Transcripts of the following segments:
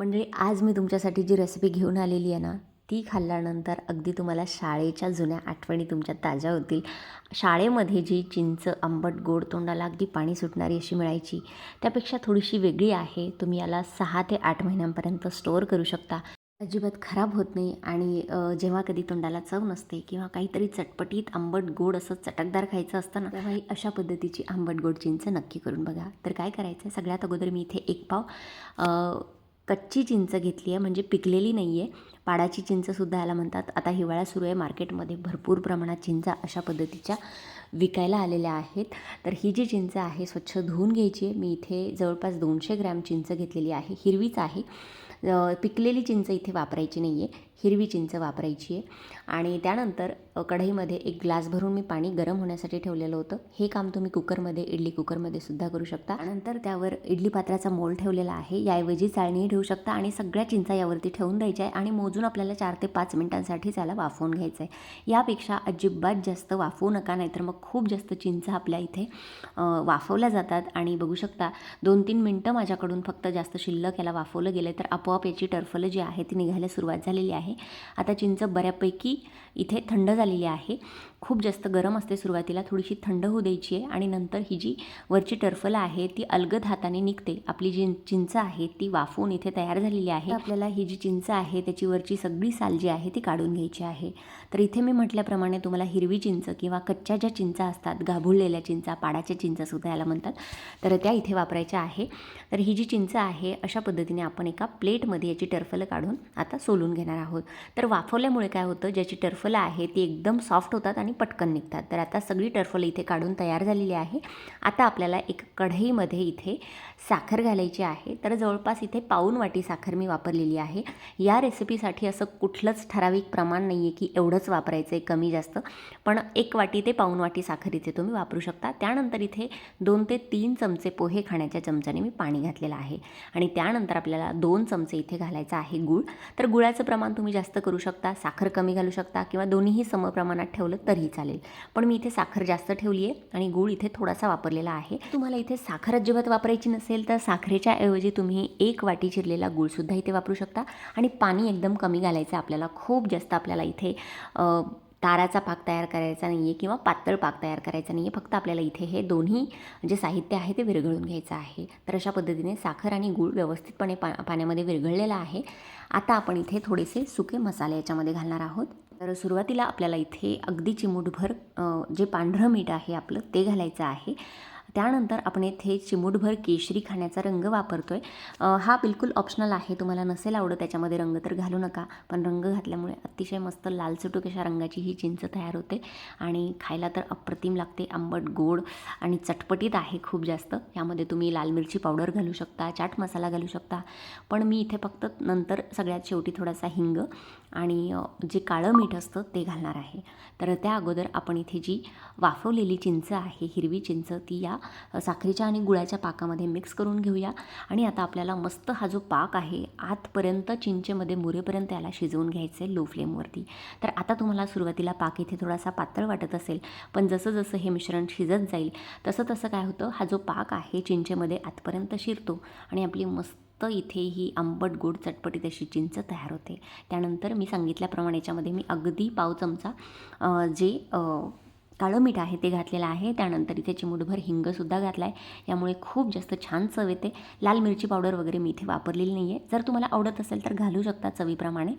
म्हणजे आज मी तुमच्यासाठी जी रेसिपी घेऊन आलेली आहे ना ती खाल्ल्यानंतर अगदी तुम्हाला शाळेच्या जुन्या आठवणी तुमच्या ताज्या होतील. शाळेमध्ये जी चिंच आंबट गोड तोंडाला अगदी पाणी सुटणारी अशी मिळायची त्यापेक्षा थोडीशी वेगळी आहे. तुम्ही याला सहा ते आठ महिन्यांपर्यंत स्टोअर करू शकता. अजिबात खराब होत नाही आणि जेव्हा कधी तोंडाला चव नसते किंवा काहीतरी चटपटीत आंबट गोड असं चटकदार खायचं असतं ना तेव्हा ही अशा पद्धतीची आंबट गोड चिंच नक्की करून बघा. तर काय करायचं आहे सगळ्यात अगोदर मी इथे एक पाव कच्ची चिंच घेतली आहे म्हणजे पिकलेली नाही आहे पाडाची चिंचसुद्धा याला म्हणतात. आता हिवाळा सुरू आहे. मार्केटमध्ये भरपूर प्रमाणात चिंचा अशा पद्धतीच्या विकायला आलेल्या आहेत. तर ही जी चिंच आहे स्वच्छ धुवून घ्यायची आहे. मी इथे जवळपास दोनशे ग्रॅम चिंच घेतलेली आहे. हिरवीच आहे. पिकलेली चिंच इथे वापरायची नाही आहे हिरवी चिंच वापरायची आहे. आणि त्यानंतर कढईमध्ये एक ग्लास भरून मी पाणी गरम होण्यासाठी ठेवलेलं होतं. हे काम तुम्ही कुकरमध्ये इडली कुकरमध्ये सुद्धा करू शकता. नंतर त्यावर इडली पात्राचा मोल ठेवलेला आहे. याऐवजी चाळणी ठेवू शकता आणि सगळ्या चिंचा यावरती ठेवून द्यायच्या आहे आणि मोजून आपल्याला चार ते पाच मिनिटांसाठी त्याला वाफवून घ्यायचं आहे. यापेक्षा अजिबात जास्त वाफवू नका नाहीतर मग खूप जास्त चिंचा आपल्या इथे वाफवल्या जातात. आणि बघू शकता दोन तीन मिनटं माझ्याकडून फक्त जास्त शिल्लक याला वाफवलं गेलं तर आपोआप याची टर्फलं जी आहे ती निघायला सुरुवात झालेली आहे. आता चिंच बऱ्यापैकी इथे थंड झालेली आहे. खूप जास्त गरम असते सुरुवातीला थोडीशी थंड होऊ द्यायची आहे आणि नंतर ही जी वरची टरफलं आहे ती अलगद हाताने निघते. आपली जी चिंच आहे ती वाफवून इथे तयार झालेली आहे. आपल्याला ही जी चिंच आहे त्याची वरची सगळी साल जी आहे ती काढून घ्यायची आहे. तर इथे मी म्हटल्याप्रमाणे तुम्हाला हिरवी चिंच किंवा कच्च्या ज्या चिंचा असतात गाभुळलेल्या चिंचा पाडाच्या चिंचासुद्धा याला म्हणतात तर त्या इथे वापरायच्या आहे. तर ही जी चिंच आहे अशा पद्धतीने आपण एका प्लेटमध्ये याची टरफलं काढून आता सोलून घेणार आहोत. तर वाफवल्यामुळे काय होतं ज्याची टर्फलं आहे ती एकदम सॉफ्ट होतात आणि पटकन निघतात. तर आता सगळी टर्फल इथे काढून तयार झालेली आहे. आता आपल्याला एक कढईमध्ये इथे साखर घालायची आहे. तर जवळपास इथे पाऊन वाटी साखर मी वापरलेली आहे. या रेसिपीसाठी असं कुठलंच ठराविक प्रमाण नाही आहे की एवढंच वापरायचं आहे कमी जास्त. पण एक वाटी ते पाऊन वाटी साखर इथे तुम्ही वापरू शकता. त्यानंतर इथे दोन ते तीन चमचे पोहे खाण्याच्या चमच्याने मी पाणी घातलेलं आहे. आणि त्यानंतर आपल्याला दोन चमचे इथे घालायचं आहे गूळ. तर गुळाचं प्रमाण तुम्ही जास्त करू शकता साखर कमी घालू शकता किंवा दोन्हीही समप्रमाणात ठेवलं तरीही चालेल. पण मी इथे साखर जास्त ठेवली आहे आणि गूळ इथे थोडासा वापरलेला आहे. तुम्हाला इथे साखर अजिबात वापरायची नसेल तर साखरेच्या ऐवजी तुम्ही एक वाटी चिरलेला गूळसुद्धा इथे वापरू शकता आणि पाणी एकदम कमी घालायचं आपल्याला. खूप जास्त आपल्याला इथे ताराचा पाक तयार करायचा नाही आहे किंवा पातळ पाक तयार करायचा नाही आहे फक्त आपल्याला इथे हे दोन्ही जे साहित्य आहे ते विरघळून घ्यायचं आहे. तर अशा पद्धतीने साखर आणि गूळ व्यवस्थितपणे पा पाण्यामध्ये विरघळलेला आहे. आता आपण इथे थोडेसे सुके मसाले याच्यामध्ये घालणार आहोत. तर सुरुवातीला आपल्याला इथे अगदी चिमूटभर जे पांढरं मीठ आहे आपलं ते घालायचं आहे. त्यानंतर आपण इथे चिमूटभर केशरी खाण्याचा रंग वापरतो आहे हा बिलकुल ऑप्शनल आहे. तुम्हाला नसेल आवडत त्याच्यामध्ये रंग तर घालू नका. पण रंग घातल्यामुळे अतिशय मस्त लालचुटूक अशा रंगाची ही चिंच तयार होते. आणि खायला तर अप्रतिम लागते. आंबट गोड आणि चटपटीत आहे खूप जास्त. यामध्ये तुम्ही लाल मिरची पावडर घालू शकता चाट मसाला घालू शकता. पण मी इथे फक्त नंतर सगळ्यात शेवटी थोडासा हिंग आणि जे काळं मीठ असतं ते घालणार आहे. तर त्या अगोदर आपण इथे जी वाफवलेली चिंच आहे हिरवी चिंच ती या साखरेच्या आणि गुळाच्या पाकामध्ये मिक्स करून घेऊया. आणि आता आपल्याला मस्त हा जो पाक आहे आतपर्यंत चिंचेमध्ये मुरेपर्यंत याला शिजवून घ्यायचं आहे लो फ्लेमवरती तर आता तुम्हाला सुरुवातीला पाक इथे थोडासा पातळ वाटत असेल पण जसं जसं हे मिश्रण शिजत जाईल तसं तसं काय होतं हा जो पाक आहे चिंचेमध्ये आतपर्यंत शिरतो आणि आपली मस्त इथे ही आंबट गोड चटपटीत अशी चिंच तयार होते. त्यानंतर मी सांगितल्याप्रमाणे याच्यामध्ये मी अगदी पाव चमचा जे काळं मीठ आहे ते घातलेलं आहे. त्यानंतर इथे चिमूटभर हिंगसुद्धा घातला आहे यामुळे खूप जास्त छान चव येते. लाल मिरची पावडर वगैरे मी इथे वापरलेली नाही आहे जर तुम्हाला आवडत असेल तर घालू शकता चवीप्रमाणे.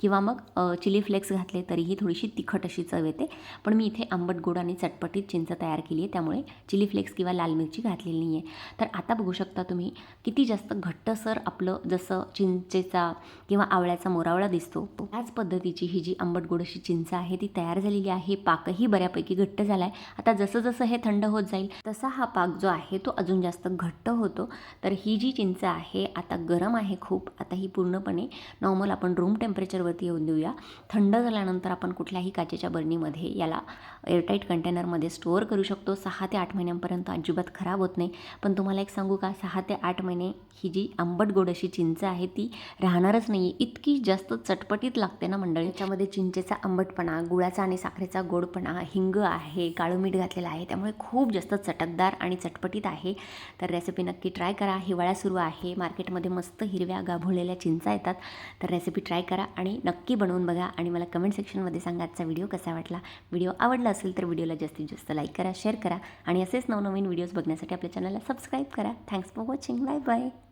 किंवा मग चिली फ्लेक्स घातले तरीही थोडीशी तिखट अशी चव येते. पण मी इथे आंबट गोड आणि चटपटीत चिंच तयार केली आहे त्यामुळे चिली फ्लेक्स किंवा लाल मिरची घातलेली नाही आहे तर आता बघू शकता तुम्ही किती जास्त घट्टसर आपलं जसं चिंचेचा किंवा आवळ्याचा मोरावळा दिसतो. त्याच पद्धतीची ही जी आंबट गोड अशी चिंच आहे ती तयार झालेली आहे. पाकही बऱ्यापैकी घट्ट झाला आहे आता जसं जसं हे थंड होत जाईल तसा हा पाक जो आहे तो अजून जास्त घट्ट होतो. तर ही जी चिंच आहे आता गरम आहे खूप. आता ही पूर्णपणे नॉर्मल आपण रूम टेम्परेचरवरती येऊन देऊया. थंड झाल्यानंतर आपण कुठल्याही काचेच्या बर्नीमध्ये याला एअरटाईट कंटेनरमध्ये स्टोअर करू शकतो. सहा ते आठ महिन्यांपर्यंत अजिबात खराब होत नाही. पण तुम्हाला एक सांगू का? सहा ते आठ महिने ही जी आंबट गोड अशी चिंच आहे ती राहणारच नाही आहे इतकी जास्त चटपटीत लागते ना मंडळी. याच्यामध्ये चिंचेचा आंबटपणा गुळाचा आणि साखरेचा गोडपणा हिंग आहे आहे काळं मीठ घातलेलं आहे. त्यामुळे खूप जास्त चटकदार आणि चटपटीत आहे. तर रेसिपी नक्की ट्राय करा. हिवाळा सुरू आहे. मार्केटमध्ये मस्त हिरव्या गाभोळलेल्या चिंचा येतात. तर रेसिपी ट्राय करा आणि नक्की बनवून बघा आणि मला कमेंट सेक्शनमध्ये सांगा आजचा व्हिडिओ कसा वाटला. व्हिडिओ आवडला असेल तर व्हिडिओला जास्तीत जास्त लाईक करा शेअर करा आणि असेच नवनवीन व्हिडिओज बघण्यासाठी आपल्या चॅनलला सबस्क्राईब करा. Thanks for watching bye bye